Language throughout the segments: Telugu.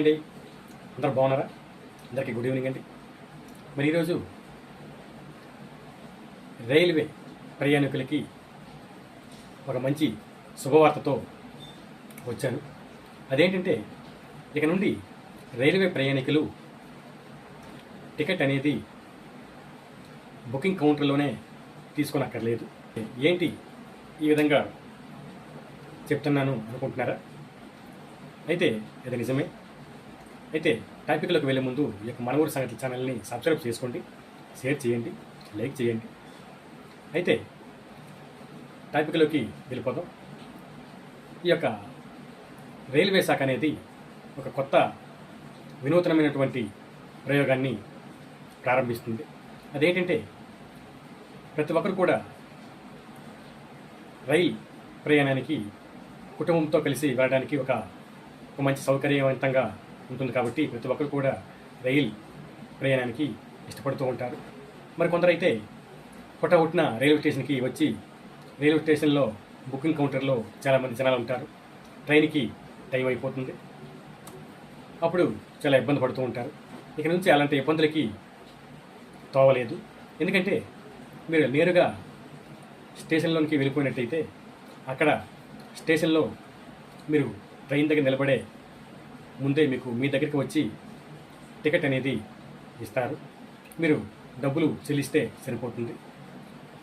అండి. అందరు బాగున్నారా? అందరికీ గుడ్ ఈవినింగ్ అండి. మరి ఈరోజు రైల్వే ప్రయాణికులకి ఒక మంచి శుభవార్తతో వచ్చాను. అదేంటంటే ఇక నుండి రైల్వే ప్రయాణికులు టికెట్ అనేది బుకింగ్ కౌంటర్లోనే తీసుకోనక్కర్లేదు. ఏంటి ఈ విధంగా చెప్తున్నాను అనుకుంటున్నారా? అయితే ఇది నిజమే. అయితే టాపిక్లోకి వెళ్ళే ముందు ఈ యొక్క మనవూరు సంగతి ఛానల్ని సబ్స్క్రైబ్ చేసుకోండి షేర్ చేయండి లైక్ చేయండి. అయితే టాపిక్లోకి వెళ్ళిపోదాం. ఈ యొక్క రైల్వే శాఖ అనేది ఒక కొత్త వినూతనమైనటువంటి ప్రయోగాన్ని ప్రారంభిస్తుంది. అదేంటంటే ప్రతి ఒక్కరు కూడా రైల్ ప్రయాణానికి కుటుంబంతో కలిసి వెళ్ళడానికి ఒక ఒక మంచి సౌకర్యవంతంగా ఉంటుంది కాబట్టి ప్రతి ఒక్కరు కూడా రైల్ ప్రయాణానికి ఇష్టపడుతూ ఉంటారు. మరి కొందరైతే పుట్ట రైల్వే స్టేషన్కి వచ్చి రైల్వే స్టేషన్లో బుకింగ్ కౌంటర్లో చాలామంది జనాలు ఉంటారు. ట్రైన్కి టైం అయిపోతుంది. అప్పుడు చాలా ఇబ్బంది పడుతూ ఉంటారు. ఇక నుంచి అలాంటి ఇబ్బందులకి తోవలేదు. ఎందుకంటే మీరు నేరుగా స్టేషన్లోనికి వెళ్ళిపోయినట్టయితే అక్కడ స్టేషన్లో మీరు ట్రైన్ దగ్గర నిలబడే ముందే మీకు మీ దగ్గరికి వచ్చి టికెట్ అనేది ఇస్తారు. మీరు డబ్బులు చెల్లిస్తే సరిపోతుంది.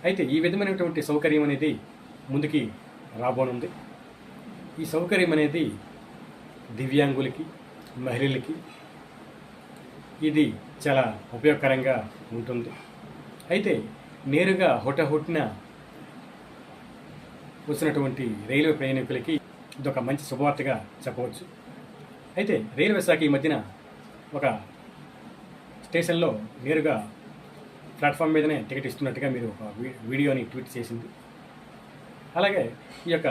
అయితే ఈ విధమైనటువంటి సౌకర్యం అనేది ముందుకి రాబోనుంది. ఈ సౌకర్యం అనేది దివ్యాంగులకి మహిళలకి ఇది చాలా ఉపయోగకరంగా ఉంటుంది. అయితే నేరుగా హుటహుట్టిన వచ్చినటువంటి రైల్వే ప్రయాణికులకి ఇదొక మంచి శుభవార్తగా చెప్పవచ్చు. అయితే రైల్వే శాఖ ఈ మధ్యన ఒక స్టేషన్లో నేరుగా ప్లాట్ఫామ్ మీదనే టికెట్ ఇస్తున్నట్టుగా మీరు ఒక వీ- వీడియోని ట్వీట్ చేసింది. అలాగే ఈ యొక్క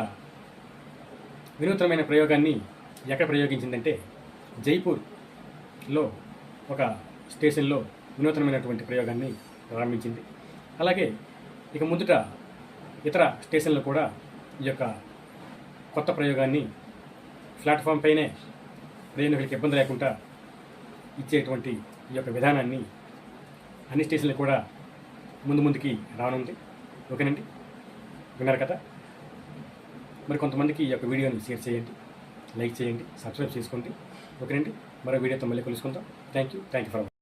వినూత్నమైన ప్రయోగాన్ని ఎక్కడ ప్రయోగించిందంటే జైపూర్లో ఒక స్టేషన్లో వినూత్నమైనటువంటి ప్రయోగాన్ని ప్రారంభించింది. అలాగే ఇక ముందుట ఇతర స్టేషన్లు కూడా ఈ యొక్క కొత్త ప్రయోగాన్ని ప్లాట్ఫామ్ పైనే ప్రయాణికులకు ఇబ్బంది లేకుండా ఇచ్చేటువంటి ఈ యొక్క విధానాన్ని అన్ని స్టేషన్లు కూడా ముందు ముందుకి రానుంది ఓకేనండి? విన్నారు కదా? మరి కొంతమందికి ఈ యొక్క వీడియోని షేర్ చేయండి లైక్ చేయండి సబ్స్క్రైబ్ చేసుకోండి. ఓకేనండి? మరో వీడియోతో మళ్ళీ కలుసుకుందాం. Thank you thank you for